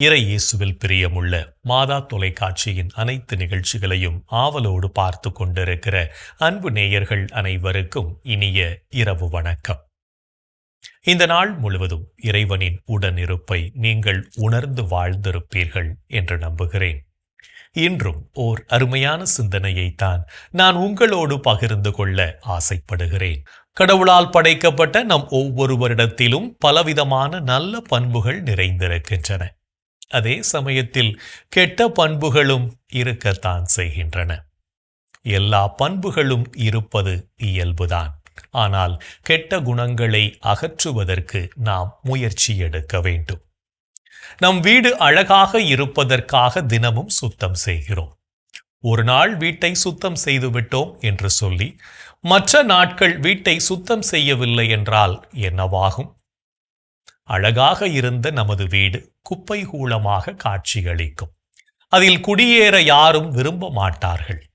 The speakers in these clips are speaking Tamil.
இறை இயேசுவில் பிரியமுள்ள மாதா தொலைக்காட்சியின் அனைத்து நிகழ்ச்சிகளையும் ஆவலோடு பார்த்து கொண்டிருக்கிற அன்பு நேயர்கள் அனைவருக்கும் இனிய இரவு வணக்கம். இந்த நாள் முழுவதும் இறைவனின் உடனிருப்பை நீங்கள் உணர்ந்து வாழ்ந்திருப்பீர்கள் என்று நம்புகிறேன். இன்றும் ஓர் அருமையான சிந்தனையைத்தான் நான் உங்களோடு பகிர்ந்து கொள்ள ஆசைப்படுகிறேன். கடவுளால் படைக்கப்பட்ட நம் ஒவ்வொருவரிடத்திலும் பலவிதமான நல்ல பண்புகள் நிறைந்திருக்கின்றன. அதே சமயத்தில் கெட்ட பண்புகளும் இருக்கத்தான் செய்கின்றன. எல்லா பண்புகளும் இருப்பது இயல்புதான். ஆனால் கெட்ட குணங்களை அகற்றுவதற்கு நாம் முயற்சி எடுக்க வேண்டும். நம் வீடு அழகாக இருப்பதற்காக தினமும் சுத்தம் செய்கிறோம். ஒரு நாள் வீட்டை சுத்தம் செய்து விட்டோம் என்று சொல்லி மற்ற நாட்கள் வீட்டை சுத்தம் செய்யவில்லை என்றால் என்னவாகும்? அழகாக இருந்த நமது வீடு குப்பை கூலமாக காட்சியளிக்கும். அதில் குடியேற யாரும் விரும்ப மாட்டார்கள்.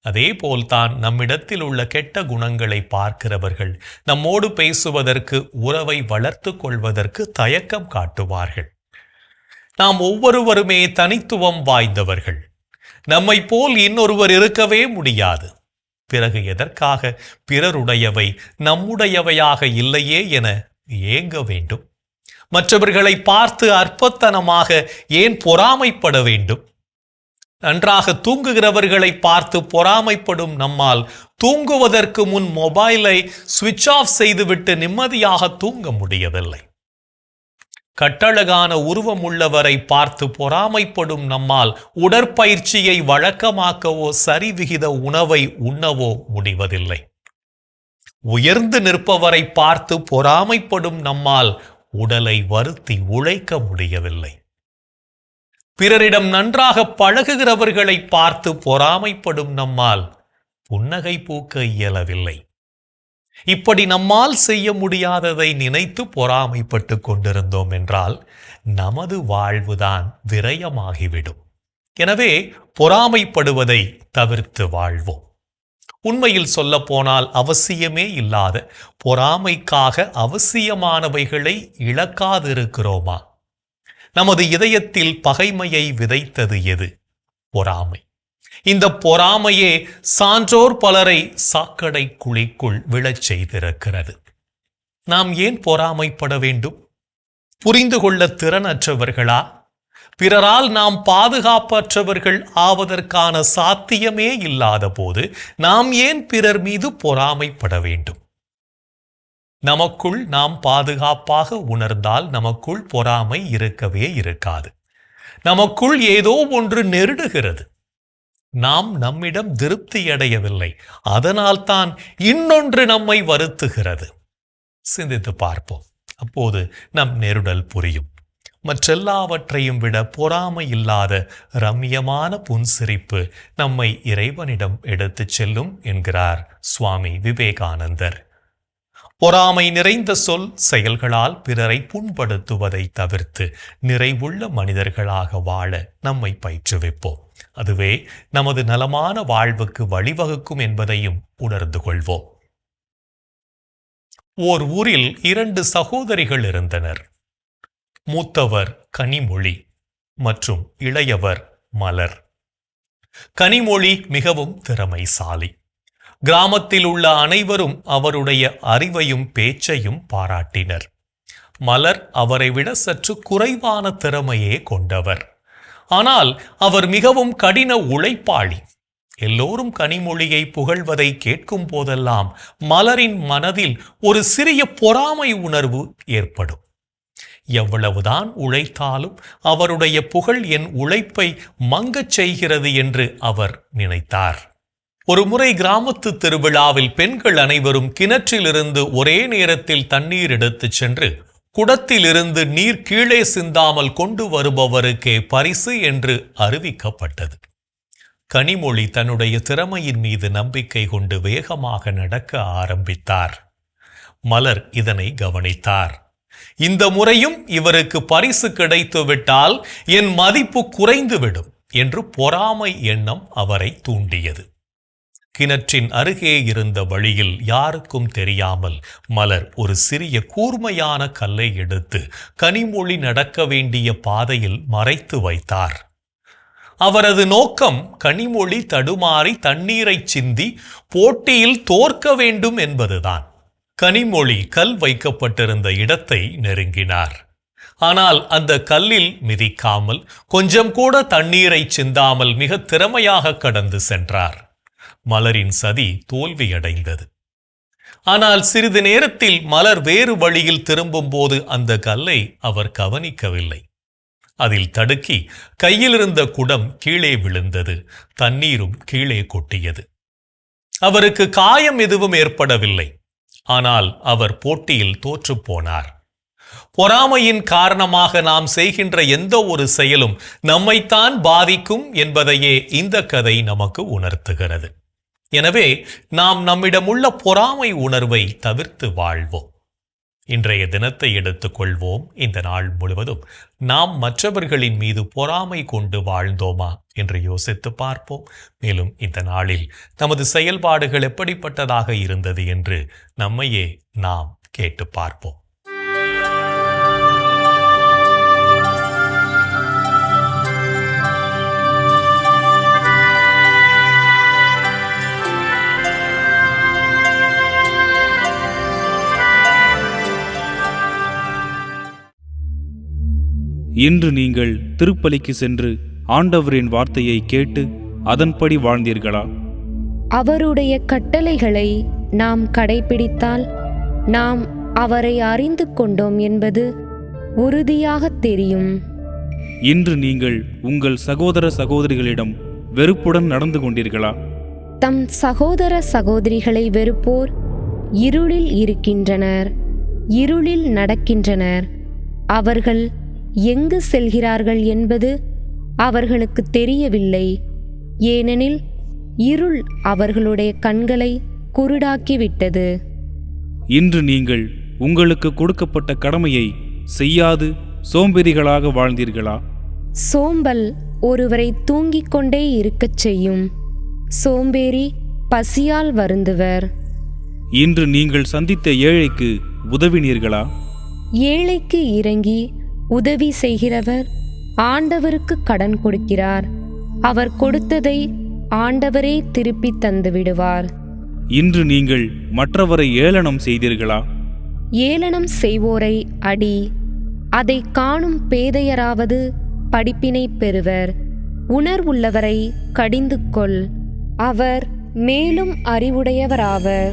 அதே போல்தான் நம்மிடத்தில் உள்ள கெட்ட குணங்களை பார்க்கிறவர்கள் நம்மோடு பேசுவதற்கு உறவை வளர்த்து கொள்வதற்கு தயக்கம் காட்டுவார்கள். நாம் ஒவ்வொருவருமே தனித்துவம் வாய்ந்தவர்கள். நம்மை போல் இன்னொருவர் இருக்கவே முடியாது. பிறகு எதற்காக பிறருடையவை நம்முடையவையாக இல்லையே என ஏங்க வேண்டும்? மற்றவர்களை பார்த்து அற்பத்தனமாக ஏன் பொறாமைப்பட வேண்டும்? நன்றாக தூங்குகிறவர்களை பார்த்து பொறாமைப்படும் நம்மால் தூங்குவதற்கு முன் மொபைலை சுவிட்ச் ஆஃப் செய்துவிட்டு நிம்மதியாக தூங்க முடியவில்லை. கட்டழகான உருவம் உள்ளவரை பார்த்து பொறாமைப்படும் நம்மால் உடற்பயிற்சியை வழக்கமாக்கவோ சரிவிகித உணவை உண்ணவோ முடிவதில்லை. உயர்ந்து நிற்பவரை பார்த்து பொறாமைப்படும் நம்மால் உடலை வருத்தி உழைக்க முடியவில்லை. பிறரிடம் நன்றாக பழகுகிறவர்களை பார்த்து பொறாமைப்படும் நம்மால் புன்னகை பூக்க இயலவில்லை. இப்படி நம்மால் செய்ய முடியாததை நினைத்து பொறாமைப்பட்டு கொண்டிருந்தோம் என்றால் நமது வாழ்வுதான் விரயமாகிவிடும். எனவே பொறாமைப்படுவதை தவிர்த்து வாழ்வோம். உண்மையில் சொல்ல போனால் அவசியமே இல்லாத. பொறாமைக்காக அவசியமானவைகளை இழக்காதிருக்கிறோமா? நமது இதயத்தில் பகைமையை விதைத்தது எது? பொறாமை. இந்த பொறாமையே சான்றோர் பலரை சாக்கடை குழிக்குள் விழச் செய்திருக்கிறது. நாம் ஏன் பொறாமைப்பட வேண்டும்? புரிந்து கொள்ள திறனற்றவர்களா? பிறரால் நாம் பாதுகாப்பற்றவர்கள் ஆவதற்கான சாத்தியமே இல்லாத போது நாம் ஏன் பிறர் மீது பொறாமைப்பட வேண்டும்? நமக்குள் நாம் பாதுகாப்பாக உணர்ந்தால் நமக்குள் பொறாமை இருக்கவே இருக்காது. நமக்குள் ஏதோ ஒன்று நெருடுகிறது. நாம் நம்மிடம் திருப்தி அடையவில்லை. அதனால்தான் இன்னொன்று நம்மை வருத்துகிறது. சிந்தித்து பார்ப்போம். அப்போது நம் நெருடல் புரியும். மற்றெல்லாவற்றையும் விட பொறாமை இல்லாத ரம்யமான புன்சிரிப்பு நம்மை இறைவனிடம் எடுத்துச் செல்லும் என்கிறார் சுவாமி விவேகானந்தர். பொறாமை நிறைந்த சொல் செயல்களால் பிறரை புண்படுத்துவதை தவிர்த்து நிறைவுள்ள மனிதர்களாக வாழ நம்மை பயிற்றுவிப்போம். அதுவே நமது நலமான வாழ்வுக்கு வழிவகுக்கும் என்பதையும் உணர்ந்து கொள்வோம். ஓர் ஊரில் இரண்டு சகோதரிகள் இருந்தனர். மூத்தவர் கனிமொழி மற்றும் இளையவர் மலர். கனிமொழி மிகவும் திறமைசாலி. கிராமத்தில் உள்ள அனைவரும் அவருடைய அறிவையும் பேச்சையும் பாராட்டினர். மலர் அவரை விட சற்று குறைவான திறமையே கொண்டவர். ஆனால் அவர் மிகவும் கடின உழைப்பாளி. எல்லோரும் கனிமொழியை புகழ்வதை கேட்கும் போதெல்லாம் மலரின் மனதில் ஒரு சிறிய பொறாமை உணர்வு ஏற்படும். எவ்வளவுதான் உழைத்தாலும் அவருடைய புகழ் என் உழைப்பை மங்கச் செய்கிறது என்று அவர் நினைத்தார். ஒரு முறை கிராமத்து திருவிழாவில் பெண்கள் அனைவரும் கிணற்றிலிருந்து ஒரே நேரத்தில் தண்ணீர் எடுத்துச் சென்று குடத்திலிருந்து நீர் கீழே சிந்தாமல் கொண்டு வருபவருக்கே பரிசு என்று அறிவிக்கப்பட்டது. கனிமொழி தன்னுடைய திறமையின் மீது நம்பிக்கை கொண்டு வேகமாக நடக்க ஆரம்பித்தார். மலர் இதனை கவனித்தார். இந்த முறையும் இவருக்கு பரிசு கிடைத்துவிட்டால் என் மதிப்பு குறைந்துவிடும் என்று பொறாமை எண்ணம் அவரை தூண்டியது. கிணற்றின் அருகே இருந்த வழியில் யாருக்கும் தெரியாமல் மலர் ஒரு சிறிய கூர்மையான கல்லை எடுத்து கனிமொழி நடக்க வேண்டிய பாதையில் மறைத்து வைத்தார். அவரது நோக்கம் கனிமொழி தடுமாறி தண்ணீரைச் சிந்தி போட்டியில் தோற்க வேண்டும் என்பதுதான். கனிமொழி கல் வைக்கப்பட்டிருந்த இடத்தை நெருங்கினார். ஆனால் அந்த கல்லில் மிதிக்காமல் கொஞ்சம் கூட தண்ணீரை சிந்தாமல் மிக திறமையாக கடந்து சென்றார். மலரின் சதி தோல்வியடைந்தது. ஆனால் சிறிது நேரத்தில் மலர் வேறு வழியில் திரும்பும்போது அந்த கல்லை அவர் கவனிக்கவில்லை. அதில் தடுக்கி கையிலிருந்த குடம் கீழே விழுந்தது தண்ணீரும் கீழே கொட்டியது. அவருக்கு காயம் எதுவும் ஏற்படவில்லை. ஆனால் அவர் போட்டியில் தோற்றுப்போனார் பொறாமையின் காரணமாக நாம் செய்கின்ற எந்த ஒரு செயலும் நம்மைத்தான் பாதிக்கும் என்பதையே இந்த கதை நமக்கு உணர்த்துகிறது. எனவே நாம் நம்மிடமுள்ள பொறாமை உணர்வை தவிர்த்து வாழ்வோம். இன்றைய தினத்தை எடுத்துக்கொள்வோம் இந்த நாள் முழுவதும் நாம் மற்றவர்களின் மீது பொறாமை கொண்டு வாழ்ந்தோமா என்று யோசித்து பார்ப்போம். மேலும் இந்த நாளில் நமது செயல்பாடுகள் எப்படிப்பட்டதாக இருந்தது என்று நம்மையே நாம் கேட்டு பார்ப்போம். இன்று நீங்கள் திருப்பலிக்கு சென்று ஆண்டவரின் வார்த்தையை கேட்டு அதன்படி வாழ்ந்தீர்களா? அவருடைய கட்டளைகளை நாம் கடைபிடித்தால் நாம் அவரை அறிந்து கொண்டோம் என்பது உறுதியாகத் தெரியும். இன்று நீங்கள் உங்கள் சகோதர சகோதரிகளிடம் வெறுப்புடன் நடந்து கொண்டீர்களா? தம் சகோதர சகோதரிகளை வெறுப்போர் இருளில் இருக்கின்றனர் இருளில் நடக்கின்றனர். அவர்கள் எங்கு செல்கிறார்கள் என்பது அவர்களுக்கு தெரியவில்லை. ஏனெனில் இருள் அவர்களுடைய கண்களை குருடாக்கிவிட்டது. இன்று நீங்கள் உங்களுக்கு கொடுக்கப்பட்ட கடமையை செய்யாது சோம்பேறிகளாக வாழ்ந்தீர்களா? சோம்பல் ஒருவரை தூங்கிக் கொண்டே இருக்கச் செய்யும். சோம்பேறி பசியால் வருந்துவர். இன்று நீங்கள் சந்தித்த ஏழைக்கு உதவினீர்களா? ஏழைக்கு இறங்கி உதவி செய்கிறவர் ஆண்டவருக்கு கடன் கொடுக்கிறார். அவர் கொடுத்ததை ஆண்டவரே திருப்பித் தந்து விடுவார் இன்று நீங்கள் மற்றவரை ஏளனம் செய்தீர்களா? ஏளனம் செய்வோரை அடி அதை காணும் பேதையராவது படிப்பினை பெறுவர். உணர்வுள்ளவரை கடிந்து கொள் அவர் மேலும் அறிவுடையவராவர்.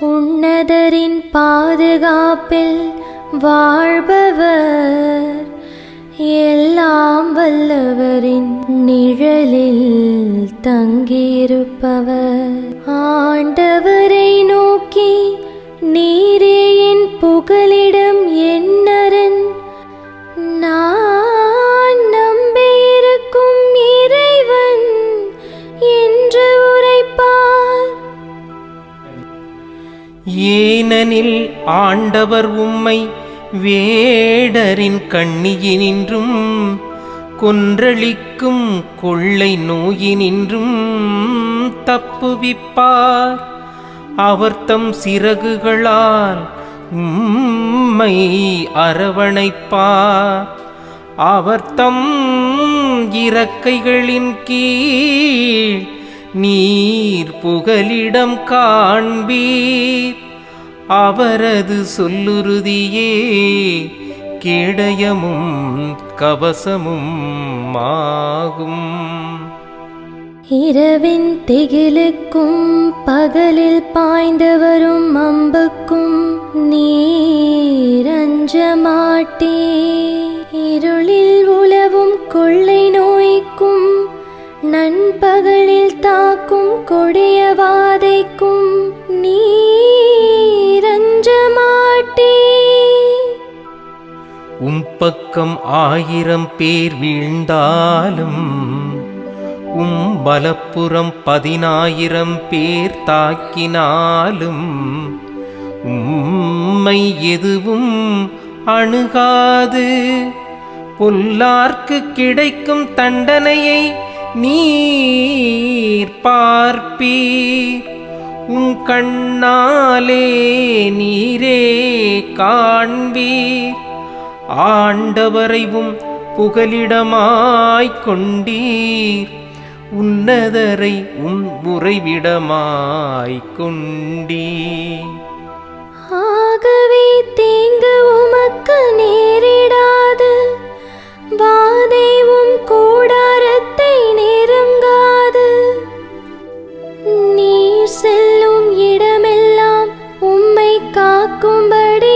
உன்னதரின் பாதுகாப்பில் வாழ்பவர். எல்லாம் வல்லவரின் நிழலில் தங்கியிருப்பவர். ஆண்டவரை நோக்கி நீரே என் புகலிடம் என்னரன் நான் நம்பியிருக்கும் இறைவன் என்று உரைப்பார். ஏனெனில் ஆண்டவர் உம்மை வேடரின் கண்ணியினின்றும் கொன்றளிக்கும் கொள்ளை நோயினின்றும் தப்புவிப்பார். அவர் தம் சிறகுகளால் உம்மை அரவணைப்பார். அவர் தம் இறக்கைகளின் கீழ் நீர் புகலிடம் காண்பீர். அவரது சொல்லுறுதியே கேடயமும் கவசமும் ஆகும். இரவின் திகிலுக்கும் பகலில் பாய்ந்து வரும் அம்புக்கும் நீரஞ்ச மாட்டே. இருளில் உழவும் கொள்ளை நோய்க்கும் நண்பகலில் தாக்கும் கொடிய வாதைக்கும் நீரஞ்ச பக்கம் ஆயிரம் பேர் வீழ்ந்தாலும் உம் பலப்புறம் பதினாயிரம் பேர் தாக்கினாலும் உம்மை எதுவும் அணுகாது. பொல்லார்க்கு கிடைக்கும் தண்டனையை நீர் பார்ப்பீர். உம் கண்ணாலே நீரே காண்பீர். ஆண்டவரைவும் புகலிடமாய்க் கொண்டீர். உன்னதரை உம் உறைவிடமாய்க் கொண்டீர். ஆகவே தீங்கு உமக்கு நேரிடாது. வாதைவும் கூடாரத்தை நெருங்காது. நீர் செல்லும் இடமெல்லாம் உம்மை காக்கும்படி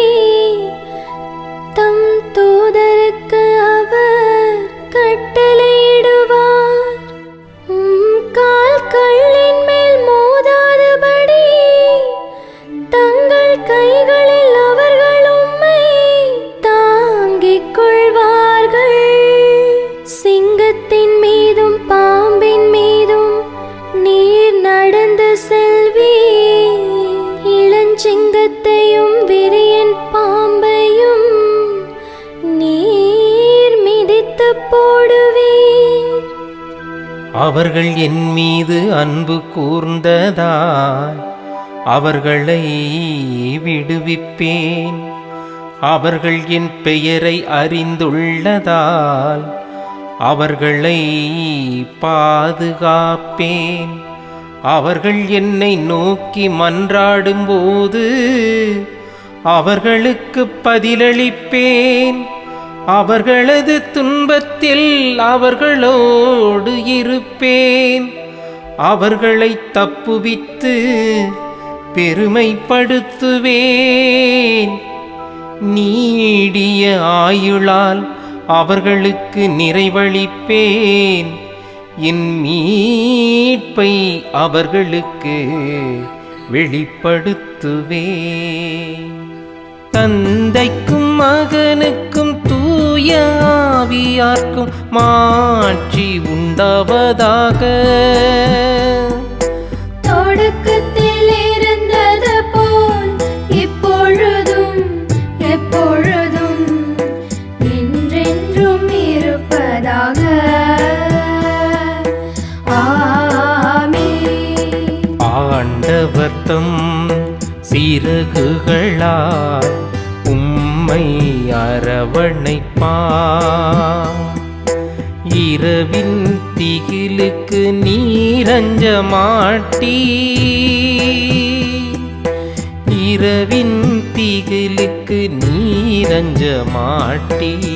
அவர்கள் என் மீது அன்பு கூர்ந்ததாய் அவர்களை விடுவிப்பேன். அவர்கள் என் பெயரை அறிந்துள்ளதால் அவர்களை பாதுகாப்பேன். அவர்கள் என்னை நோக்கி மன்றாடும்போது அவர்களுக்கு பதிலளிப்பேன். அவர்களது துன்பத்தில் அவர்களோடு இருப்பேன். அவர்களை தப்புவித்து பெருமைப்படுத்துவேன். நீடிய ஆயுளால் அவர்களுக்கு நிறைவளிப்பேன். என் மீட்பை அவர்களுக்கு வெளிப்படுத்துவேன். தந்தைக்கும் மகனுக்கும் தூய ஆவியார்க்கும் மாட்சி உண்டாவதாக. தொடக்கத்தில் இருந்தது போல் இப்பொழுதும் எப்பொழுதும் என்றென்றும் இருப்பதாக. ஆமென். ஆண்டவர் அரவணைப்பார் இரவின் திகிலுக்கு நீரஞ்ச மாட்டி. இரவின் திகிலுக்கு நீரஞ்ச மாட்டீ.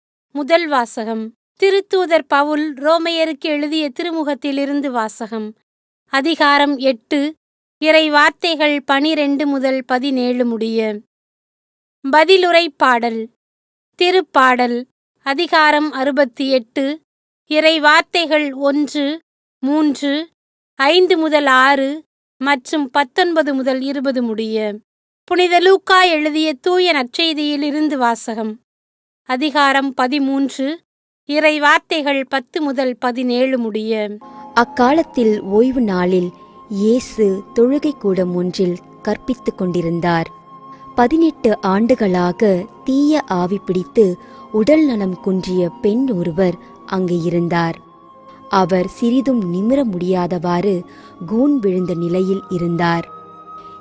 முதல் வாசகம். திருத்தூதர் பவுல் ரோமையருக்கு எழுதிய திருமுகத்திலிருந்து வாசகம். அதிகாரம் எட்டு. இறை வார்த்தைகள் பனிரெண்டு முதல் பதினேழு முடிய. பதிலுரை பாடல். திருப்பாடல். அதிகாரம் அறுபத்தி எட்டு இறை வார்த்தைகள் ஒன்று மூன்று ஐந்து முதல் ஆறு மற்றும் பத்தொன்பது முதல் இருபது முடிய. புனித லூக்கா எழுதிய தூய நற்செய்தியில் இருந்து வாசகம். அதிகாரம் பதிமூன்று. இறை வார்த்தைகள் பத்து முதல் பதினேழு முடிய. அக்காலத்தில் ஓய்வு நாளில் இயேசு தொழுகை கூடம் ஒன்றில் கற்பித்துக் கொண்டிருந்தார். பதினெட்டு ஆண்டுகளாக தீய ஆவி பிடித்து உடல் நலம் குன்றிய பெண் ஒருவர் அங்கு இருந்தார். அவர் சிறிதும் நிமிர முடியாதவாறு கூன் விழுந்த நிலையில் இருந்தார்.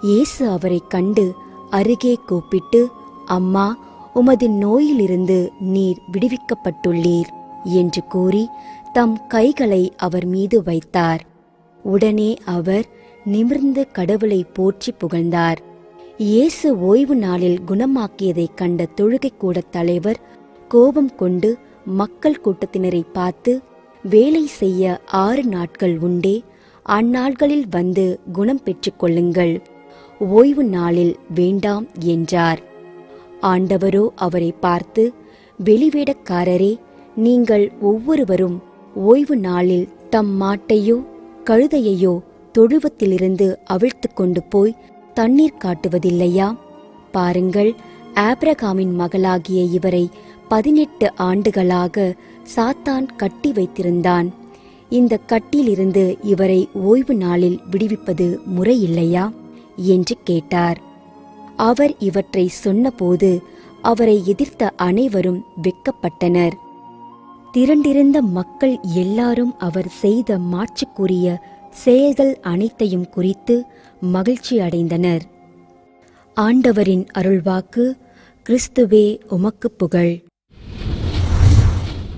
இயேசு அவரைக் கண்டு அருகே கூப்பிட்டு அம்மா உமது நோயிலிருந்து நீர் விடுவிக்கப்பட்டுள்ளீர் என்று கூறி தம் கைகளை அவர் மீது வைத்தார். உடனே அவர் நிமிர்ந்து கடவுளை போற்றி புகழ்ந்தார். இயேசு ஓய்வு நாளில் குணமாக்கியதைக் கண்ட தொழுகைக்கூட தலைவர் கோபம் கொண்டு மக்கள் கூட்டத்தினரை பார்த்து வேலை செய்ய ஆறு நாட்கள் உண்டே அந்நாட்களில் வந்து குணம் பெற்றுக்கொள்ளுங்கள் ஓய்வு நாளில் வேண்டாம் என்றார். ஆண்டவரோ அவரை பார்த்து வெளிவேடக்காரரே நீங்கள் ஒவ்வொருவரும் ஓய்வு நாளில் தம் மாட்டையோ கழுதையையோ தொழுவத்திலிருந்து அவிழ்த்து கொண்டு போய் தண்ணீர் காட்டுவதில்லையா? பாருங்கள் ஆப்ரகாமின் மகளாகிய இவரை பதினெட்டு ஆண்டுகளாக சாத்தான் கட்டி வைத்திருந்தான். இந்த கட்டிலிருந்து இவரை ஓய்வு நாளில் விடுவிப்பது முறையில்லையா? என்று கேட்டார். அவர் இவற்றை சொன்னபோது அவரை எதிர்த்த அனைவரும் வெட்கப்பட்டனர். திரண்டிருந்த மக்கள் எல்லாரும் அவர் செய்த மாட்சிக்குரிய செயல்கள் அனைத்தையும் குறித்து மகிழ்ச்சி அடைந்தனர். ஆண்டவரின் அருள்வாக்கு கிறிஸ்துவே உமக்கு புகழ்.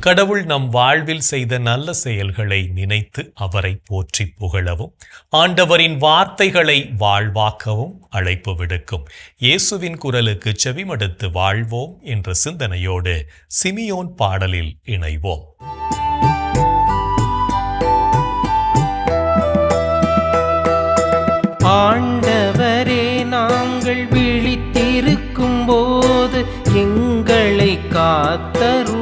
கடவுள் நம் வாழ்வில் செய்த நல்ல செயல்களை நினைத்து அவரை போற்றி புகழவும் ஆண்டவரின் வார்த்தைகளை வாழ்வாக்கவும் அழைப்பு விடுக்கும். இயேசுவின் குரலுக்கு செவிமடுத்து வாழ்வோம் என்ற சிந்தனையோடு சிமியோன் பாடலில் இணைவோம். ஆண்டவரே நாங்கள் விழித்திருக்கும் போது எங்களை காத்தரும்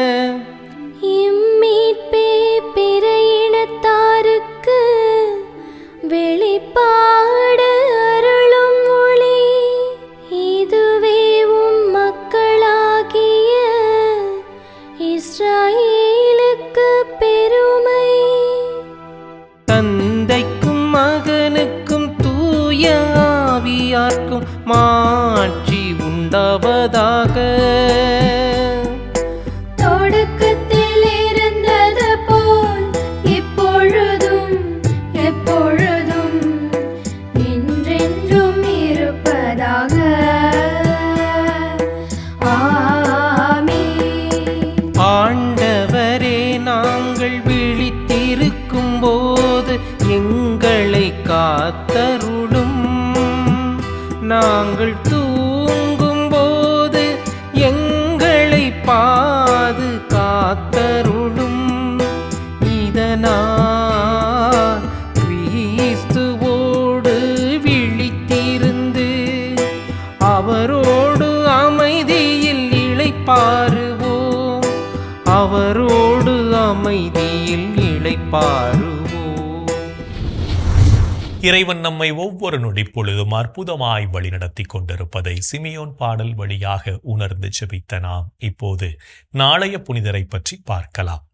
இறைவன் நம்மை ஒவ்வொரு நொடி பொழுதும் அற்புதமாய் வழிநடத்தி கொண்டிருப்பதை சிமியோன் பாடல் வழியாக உணர்ந்து செபித்த நாம் இப்போது நாளைய புனிதரை பற்றி பார்க்கலாம்.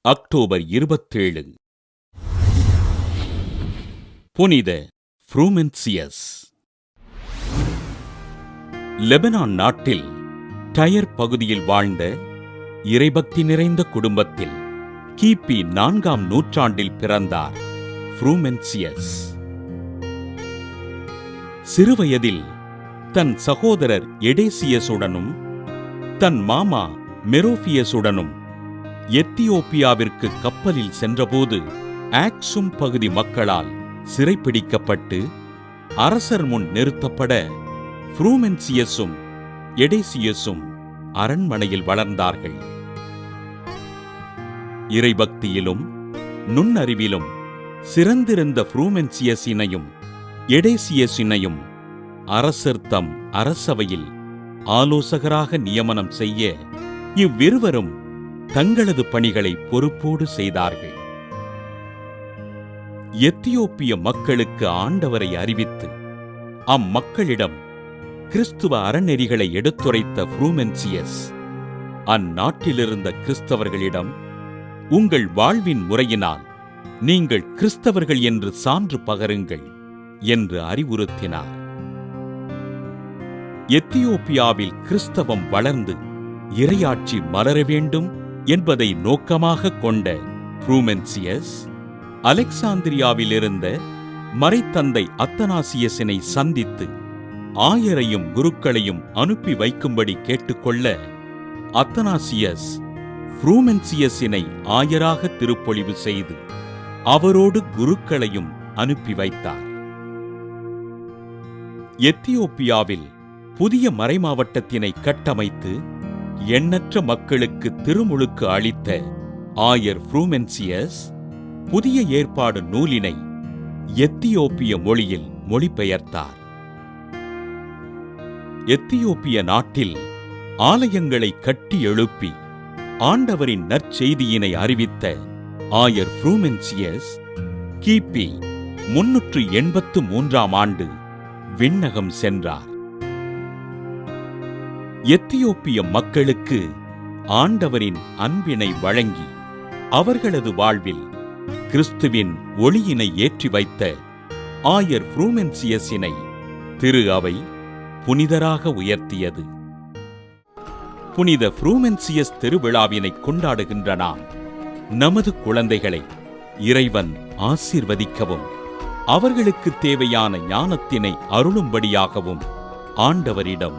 அக்டோபர் இருபத்தேழு. புனித ஃப்ரூமென்சியஸ். லெபனான் நாட்டில் டயர் பகுதியில் வாழ்ந்த இறைபக்தி நிறைந்த குடும்பத்தில் கிபி நான்காம் நூற்றாண்டில் பிறந்தார் ஃப்ரூமென்சியஸ். சிறுவயதில் தன் சகோதரர் எடேசியஸுடனும் தன் மாமா மெரோபியஸுடனும் எத்தியோப்பியாவிற்கு கப்பலில் சென்றபோது ஆக்சும் பகுதி மக்களால் சிறைப்பிடிக்கப்பட்டு அரசர் முன் நிறுத்தப்பட ஃப்ரூமென்சியஸும் எடேசியஸும் அரண்மனையில் வளர்ந்தார்கள். இறைபக்தியிலும் நுண்ணறிவிலும் சிறந்திருந்த ஃப்ரூமென்சியஸினையும் எடேசியஸினையும் அரசர் தம் அரசவையில் ஆலோசகராக நியமனம் செய்ய இவ்விருவரும் தங்களது பணிகளை பொறுப்போடு செய்தார்கள். எத்தியோப்பிய மக்களுக்கு ஆண்டவரை அறிவித்து அம்மக்களிடம் கிறிஸ்துவ அறநெறிகளை எடுத்துரைத்த ஃப்ரூமென்சியஸ் அந்நாட்டிலிருந்த கிறிஸ்தவர்களிடம் உங்கள் வாழ்வின் முறையினால் நீங்கள் கிறிஸ்தவர்கள் என்று சான்று பகருங்கள் என்று அறிவுறுத்தினார். எத்தியோப்பியாவில் கிறிஸ்தவம் வளர்ந்து இரையாட்சி மலர வேண்டும் என்பதை நோக்கமாக கொண்ட ஃப்ரூமென்சியஸ் அலெக்சாந்திரியாவில் இருந்த மறைத்தந்தை அத்தனாசியஸினை சந்தித்து ஆயரையும் குருக்களையும் அனுப்பி வைக்கும்படி கேட்டுக்கொள்ள அத்தனாசியஸ் ஃப்ரூமென்சியஸினை ஆயராக திருப்பொழிவு செய்து அவரோடு குருக்களையும் அனுப்பி வைத்தார். எத்தியோப்பியாவில் புதிய மறைமாவட்டத்தினை கட்டமைத்து எண்ணற்ற மக்களுக்கு திருமுழுக்கு அளித்த ஆயர் ஃப்ரூமென்சியஸ் புதிய ஏற்பாடு நூலினை எத்தியோப்பிய மொழியில் மொழிபெயர்த்தார். எத்தியோப்பிய நாட்டில் ஆலயங்களை கட்டி எழுப்பி ஆண்டவரின் நற்செய்தியினை அறிவித்த ஆயர் ஃப்ரூமென்சியஸ் கிபி முன்னூற்று எண்பத்து மூன்றாம் ஆண்டு விண்ணகம் சென்றார். எத்தியோப்பிய மக்களுக்கு ஆண்டவரின் அன்பினை வழங்கி அவர்களது வாழ்வில் கிறிஸ்துவின் ஒளியினை ஏற்றி வைத்த ஆயர் புரூமென்சியஸினை திரு அவை புனிதராக உயர்த்தியது. புனித புரூமென்சியஸ் திருவிழாவினை கொண்டாடுகின்ற நாம் நமது குழந்தைகளை இறைவன் ஆசீர்வதிக்கவும் அவர்களுக்கு தேவையான ஞானத்தினை அருளும்படியாகவும் ஆண்டவரிடம்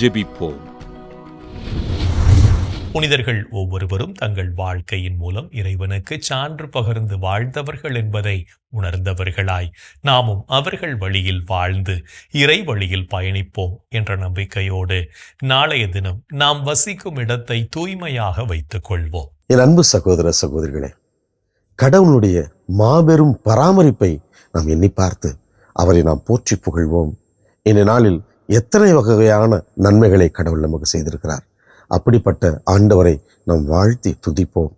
ஜெபிப்போம். புனிதர்கள் ஒவ்வொருவரும் தங்கள் வாழ்க்கையின் மூலம் இறைவனுக்கு சான்று பகிர்ந்து வாழ்ந்தவர்கள் என்பதை உணர்ந்தவர்களாய் நாமும் அவர்கள் வழியில் வாழ்ந்து இறை வழியில் பயணிப்போம் என்ற நம்பிக்கையோடு நாளைய தினம் நாம் வசிக்கும் இடத்தை தூய்மையாக வைத்துக் கொள்வோம். என் அன்பு சகோதர சகோதரிகளே கடவுளுடைய மாபெரும் பராமரிப்பை நாம் எண்ணி பார்த்து அவரை நாம் போற்றி புகழ்வோம். இந்த நாளில் எத்தனை வகையான நன்மைகளை கடவுள் நமக்கு செய்திருக்கிறார்? அப்படிப்பட்ட ஆண்டவரை நாம் வாழ்த்தி துதிப்போம்.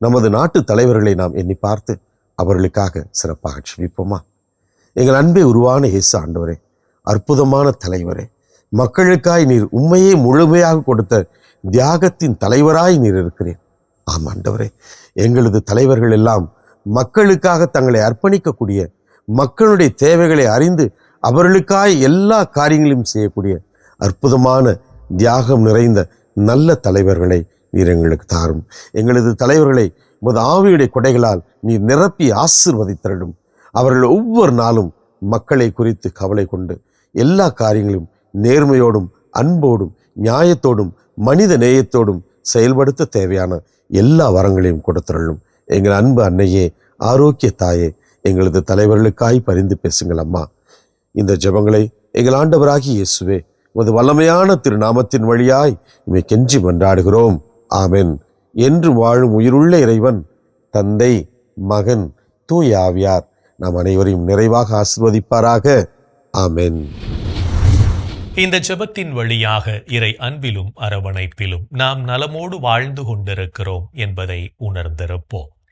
நமது நாட்டு தலைவர்களை நாம் எண்ணி பார்த்து அவர்களுக்காக சிறப்பாக செபிப்போமா எங்கள் அன்பை உருவான இயேசு ஆண்டவரே அற்புதமான தலைவரே மக்களுக்காய் நீர் உண்மையே முழுமையாக கொடுத்த தியாகத்தின் தலைவராய் நீர் இருக்கிறேன் ஆம் ஆண்டவரே எங்களது தலைவர்கள் எல்லாம் மக்களுக்காக தங்களை அர்ப்பணிக்கக்கூடிய மக்களுடைய தேவைகளை அறிந்து அவர்களுக்காய் எல்லா காரியங்களையும் செய்யக்கூடிய அற்புதமான தியாகம் நிறைந்த நல்ல தலைவர்களை நீர் எங்களுக்கு தாரும். எங்களது தலைவர்களை உமது ஆவியுடைய கொடைகளால் நீர் நிரப்பி ஆசிர்வதித்தரடும். அவர்கள் ஒவ்வொரு நாளும் மக்களை குறித்து கவலை கொண்டு எல்லா காரியங்களும் நேர்மையோடும் அன்போடும் நியாயத்தோடும் மனித நேயத்தோடும் செயல்படுத்த தேவையான எல்லா வரங்களையும் கொடுத்தருளும் எங்கள் அன்பு அன்னையே ஆரோக்கிய தாயே எங்களது தலைவர்களுக்காய் பரிந்து பேசுங்கள் அம்மா. இந்த ஜெபங்களை எங்கள் ஆண்டவராகி இயேசுவே உமது வல்லமையான திருநாமத்தின் வழியாய் இவை கெஞ்சி மன்றாடுகிறோம். ஆமென். என்று வாழும் உயிருள்ள இறைவன் தந்தை மகன் தூய் ஆவியார் நாம் அனைவரையும் நிறைவாக ஆசிர்வதிப்பாராக. ஆமென். இந்த ஜெபத்தின் வழியாக இறை அன்பிலும் அரவணைப்பிலும் நாம் நலமோடு வாழ்ந்து கொண்டிருக்கிறோம் என்பதை உணர்ந்திருப்போம்.